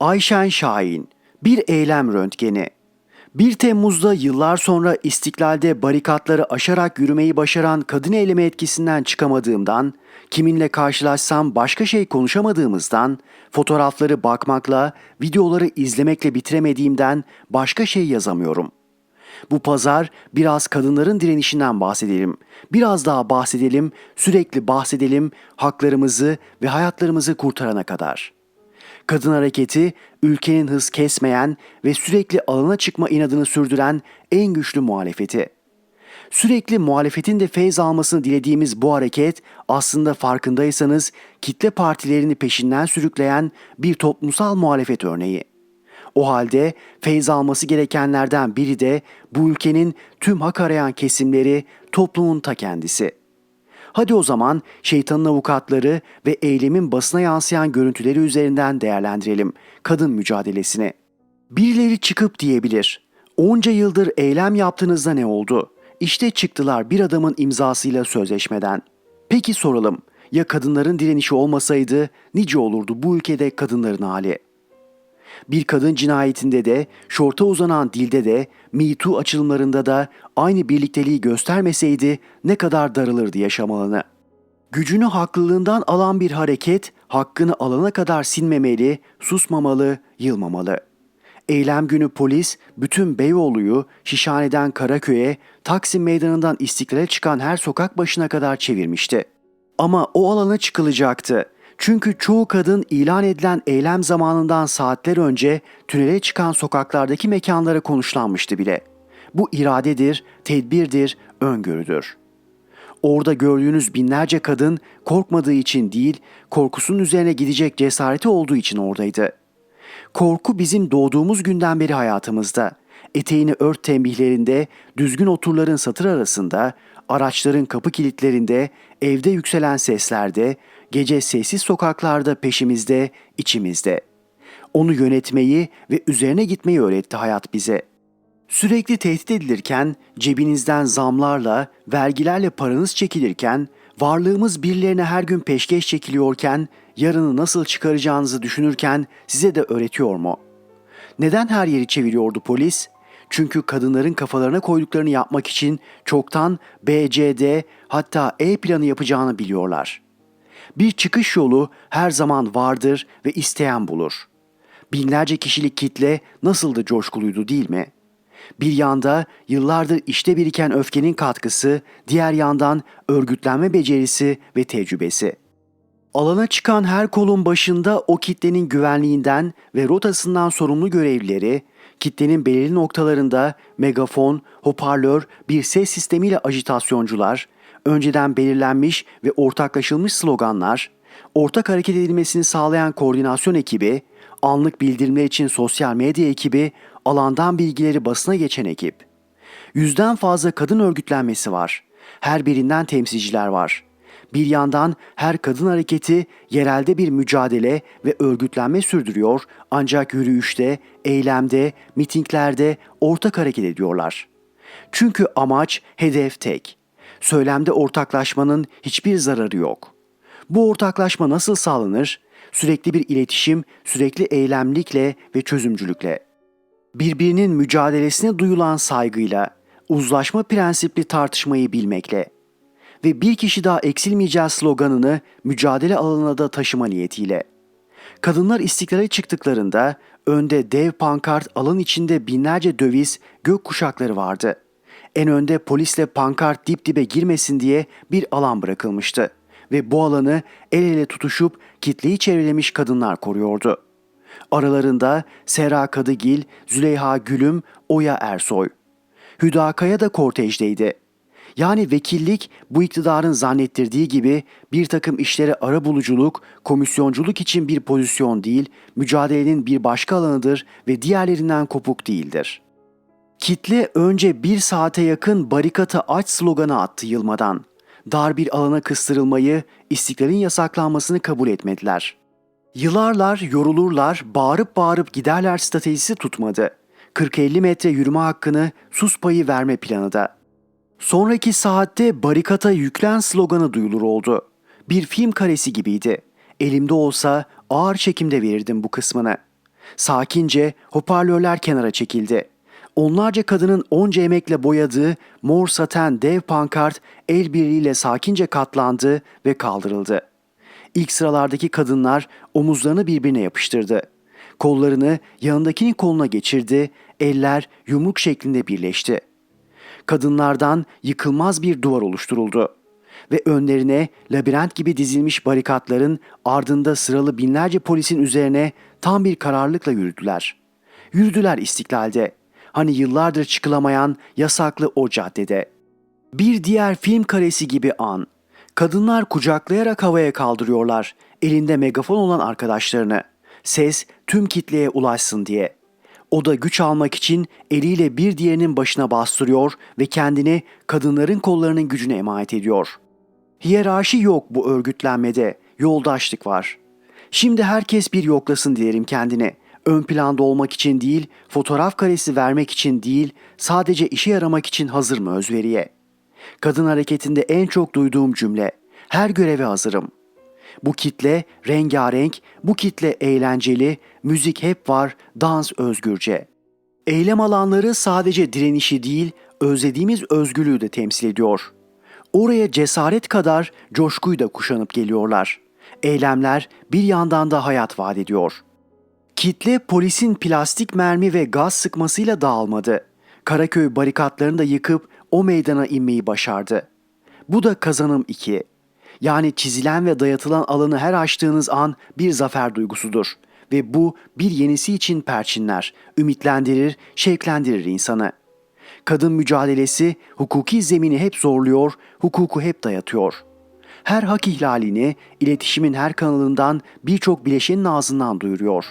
Ayşen Şahin, bir eylem röntgeni. 1 Temmuz'da yıllar sonra istiklalde barikatları aşarak yürümeyi başaran kadın eylemi etkisinden çıkamadığımdan, kiminle karşılaşsam başka şey konuşamadığımızdan, fotoğrafları bakmakla, videoları izlemekle bitiremediğimden başka şey yazamıyorum. Bu pazar biraz kadınların direnişinden bahsedelim. Biraz daha bahsedelim, sürekli bahsedelim haklarımızı ve hayatlarımızı kurtarana kadar.'' Kadın hareketi ülkenin hız kesmeyen ve sürekli alana çıkma inadını sürdüren en güçlü muhalefeti. Sürekli muhalefetin de feyz almasını dilediğimiz bu hareket aslında farkındaysanız kitle partilerini peşinden sürükleyen bir toplumsal muhalefet örneği. O halde feyz alması gerekenlerden biri de bu ülkenin tüm hak arayan kesimleri toplumun ta kendisi.'' Hadi o zaman şeytanın avukatları ve eylemin basına yansıyan görüntüleri üzerinden değerlendirelim kadın mücadelesini. Birileri çıkıp diyebilir. Onca yıldır eylem yaptığınızda ne oldu? İşte çıktılar bir adamın imzasıyla sözleşmeden. Peki soralım. Ya kadınların direnişi olmasaydı nice olurdu bu ülkede kadınların hali?'' Bir kadın cinayetinde de, şorta uzanan dilde de, Me Too açılımlarında da aynı birlikteliği göstermeseydi ne kadar darılırdı yaşam alanı. Gücünü haklılığından alan bir hareket, hakkını alana kadar sinmemeli, susmamalı, yılmamalı. Eylem günü polis bütün Beyoğlu'yu Şişhane'den Karaköy'e, Taksim Meydanı'ndan İstiklal'e çıkan her sokak başına kadar çevirmişti. Ama o alana çıkılacaktı. Çünkü çoğu kadın ilan edilen eylem zamanından saatler önce tünele çıkan sokaklardaki mekanlara konuşlanmıştı bile. Bu iradedir, tedbirdir, öngörüdür. Orada gördüğünüz binlerce kadın korkmadığı için değil, korkusunun üzerine gidecek cesareti olduğu için oradaydı. Korku bizim doğduğumuz günden beri hayatımızda. Eteğini ört tembihlerinde, düzgün oturların satır arasında, araçların kapı kilitlerinde, evde yükselen seslerde, gece sessiz sokaklarda peşimizde, içimizde. Onu yönetmeyi ve üzerine gitmeyi öğretti hayat bize. Sürekli tehdit edilirken, cebinizden zamlarla, vergilerle paranız çekilirken, varlığımız birilerine her gün peşkeş çekiliyorken, yarını nasıl çıkaracağınızı düşünürken size de öğretiyor mu? Neden her yeri çeviriyordu polis? Çünkü kadınların kafalarına koyduklarını yapmak için çoktan BCD hatta E planı yapacağını biliyorlar.'' Bir çıkış yolu her zaman vardır ve isteyen bulur. Binlerce kişilik kitle nasıl da coşkuluydu değil mi? Bir yanda yıllardır işte biriken öfkenin katkısı, diğer yandan örgütlenme becerisi ve tecrübesi. Alana çıkan her kolun başında o kitlenin güvenliğinden ve rotasından sorumlu görevlileri, kitlenin belirli noktalarında megafon, hoparlör, bir ses sistemiyle ajitasyoncular, önceden belirlenmiş ve ortaklaşılmış sloganlar, ortak hareket edilmesini sağlayan koordinasyon ekibi, anlık bildirimler için sosyal medya ekibi, alandan bilgileri basına geçen ekip. Yüzden fazla kadın örgütlenmesi var. Her birinden temsilciler var. Bir yandan her kadın hareketi yerelde bir mücadele ve örgütlenme sürdürüyor ancak yürüyüşte, eylemde, mitinglerde ortak hareket ediyorlar. Çünkü amaç, hedef tek söylemde ortaklaşmanın hiçbir zararı yok. Bu ortaklaşma nasıl sağlanır? Sürekli bir iletişim, sürekli eylemlikle ve çözümcülükle. Birbirinin mücadelesine duyulan saygıyla, uzlaşma prensipli tartışmayı bilmekle ve bir kişi daha eksilmeyeceğiz sloganını mücadele alanına da taşıma niyetiyle. Kadınlar istiklale çıktıklarında önde dev pankart alan içinde binlerce döviz, gök kuşakları vardı.'' en önde polisle pankart dip dibe girmesin diye bir alan bırakılmıştı ve bu alanı el ele tutuşup kitleyi çevrelemiş kadınlar koruyordu. Aralarında Sera Kadıgil, Züleyha Gülüm, Oya Ersoy. Hüdakaya da kortejdeydi. Yani vekillik bu iktidarın zannettirdiği gibi bir takım işlere ara buluculuk, komisyonculuk için bir pozisyon değil, mücadelenin bir başka alanıdır ve diğerlerinden kopuk değildir.'' Kitle önce bir saate yakın barikatı aç sloganı attı yılmadan. Dar bir alana kıstırılmayı, istiklalin yasaklanmasını kabul etmediler. Yılarlar yorulurlar, bağırıp bağırıp giderler stratejisi tutmadı. 40-50 metre yürüme hakkını sus payı verme planı da. Sonraki saatte barikata yüklen sloganı duyulur oldu. Bir film karesi gibiydi. Elimde olsa ağır çekimde verirdim bu kısmını. Sakince hoparlörler kenara çekildi. Onlarca kadının onca emekle boyadığı mor saten dev pankart el birliğiyle sakince katlandı ve kaldırıldı. İlk sıralardaki kadınlar omuzlarını birbirine yapıştırdı. Kollarını yanındakinin koluna geçirdi, eller yumruk şeklinde birleşti. Kadınlardan yıkılmaz bir duvar oluşturuldu ve önlerine labirent gibi dizilmiş barikatların ardında sıralı binlerce polisin üzerine tam bir kararlılıkla yürüdüler. Yürüdüler istiklalde. Hani yıllardır çıkılamayan yasaklı o caddede. Bir diğer film karesi gibi an. Kadınlar kucaklayarak havaya kaldırıyorlar elinde megafon olan arkadaşlarını. Ses tüm kitleye ulaşsın diye. O da güç almak için eliyle bir diğerinin başına bastırıyor ve kendini kadınların kollarının gücüne emanet ediyor. Hiyerarşi yok bu örgütlenmede, yoldaşlık var. Şimdi herkes bir yoklasın dilerim kendine. Ön planda olmak için değil, fotoğraf karesi vermek için değil, sadece işe yaramak için hazır mı özveriye? Kadın hareketinde en çok duyduğum cümle, her göreve hazırım. Bu kitle rengarenk, bu kitle eğlenceli, müzik hep var, dans özgürce. Eylem alanları sadece direnişi değil, özlediğimiz özgürlüğü de temsil ediyor. Oraya cesaret kadar coşkuyu da kuşanıp geliyorlar. Eylemler bir yandan da hayat vaat ediyor. Kitle polisin plastik mermi ve gaz sıkmasıyla dağılmadı. Karaköy barikatlarını da yıkıp o meydana inmeyi başardı. Bu da kazanım 2. Yani çizilen ve dayatılan alanı her açtığınız an bir zafer duygusudur. Ve bu bir yenisi için perçinler, ümitlendirir, şevklendirir insanı. Kadın mücadelesi hukuki zemini hep zorluyor, hukuku hep dayatıyor. Her hak ihlalini iletişimin her kanalından birçok bileşenin ağzından duyuruyor.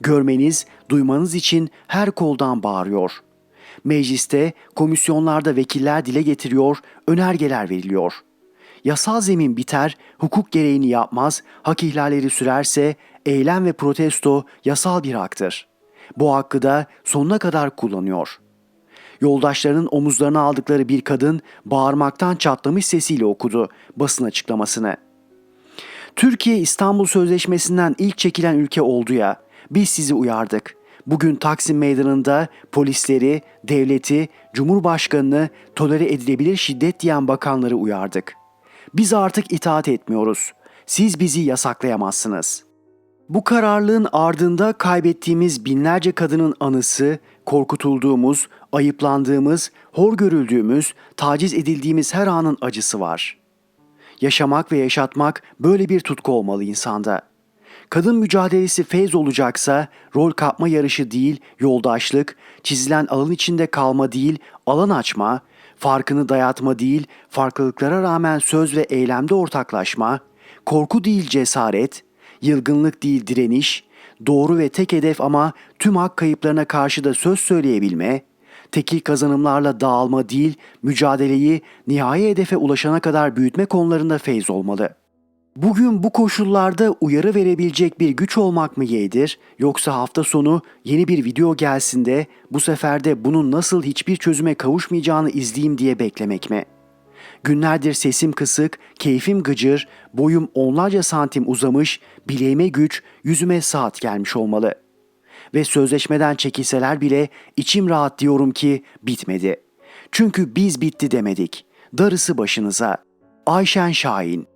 Görmeniz, duymanız için her koldan bağırıyor. Mecliste, komisyonlarda vekiller dile getiriyor, önergeler veriliyor. Yasal zemin biter, hukuk gereğini yapmaz, hak ihlalleri sürerse eylem ve protesto yasal bir haktır. Bu hakkı da sonuna kadar kullanıyor.'' Yoldaşlarının omuzlarına aldıkları bir kadın bağırmaktan çatlamış sesiyle okudu basın açıklamasını. Türkiye İstanbul Sözleşmesi'nden ilk çekilen ülke oldu ya. Biz sizi uyardık. Bugün Taksim Meydanı'nda polisleri, devleti, cumhurbaşkanını tolere edilebilir şiddet diyen bakanları uyardık. Biz artık itaat etmiyoruz. Siz bizi yasaklayamazsınız. Bu kararlılığın ardında kaybettiğimiz binlerce kadının anısı, korkutulduğumuz, ayıplandığımız, hor görüldüğümüz, taciz edildiğimiz her anın acısı var. Yaşamak ve yaşatmak böyle bir tutku olmalı insanda. Kadın mücadelesi feyz olacaksa rol kapma yarışı değil, yoldaşlık, çizilen alan içinde kalma değil, alan açma, farkını dayatma değil, farklılıklara rağmen söz ve eylemde ortaklaşma, korku değil cesaret, yılgınlık değil direniş, doğru ve tek hedef ama tüm hak kayıplarına karşı da söz söyleyebilme, tekil kazanımlarla dağılma değil, mücadeleyi nihai hedefe ulaşana kadar büyütme konularında feyz olmalı. Bugün bu koşullarda uyarı verebilecek bir güç olmak mı yeğdir yoksa hafta sonu yeni bir video gelsin de bu sefer de bunun nasıl hiçbir çözüme kavuşmayacağını izleyeyim diye beklemek mi?'' Günlerdir sesim kısık, keyfim gıcır, boyum onlarca santim uzamış, bileğime güç, yüzüme saat gelmiş olmalı. Ve sözleşmeden çekilseler bile içim rahat diyorum ki bitmedi. Çünkü biz bitti demedik. Darısı başınıza. Ayşen Şahin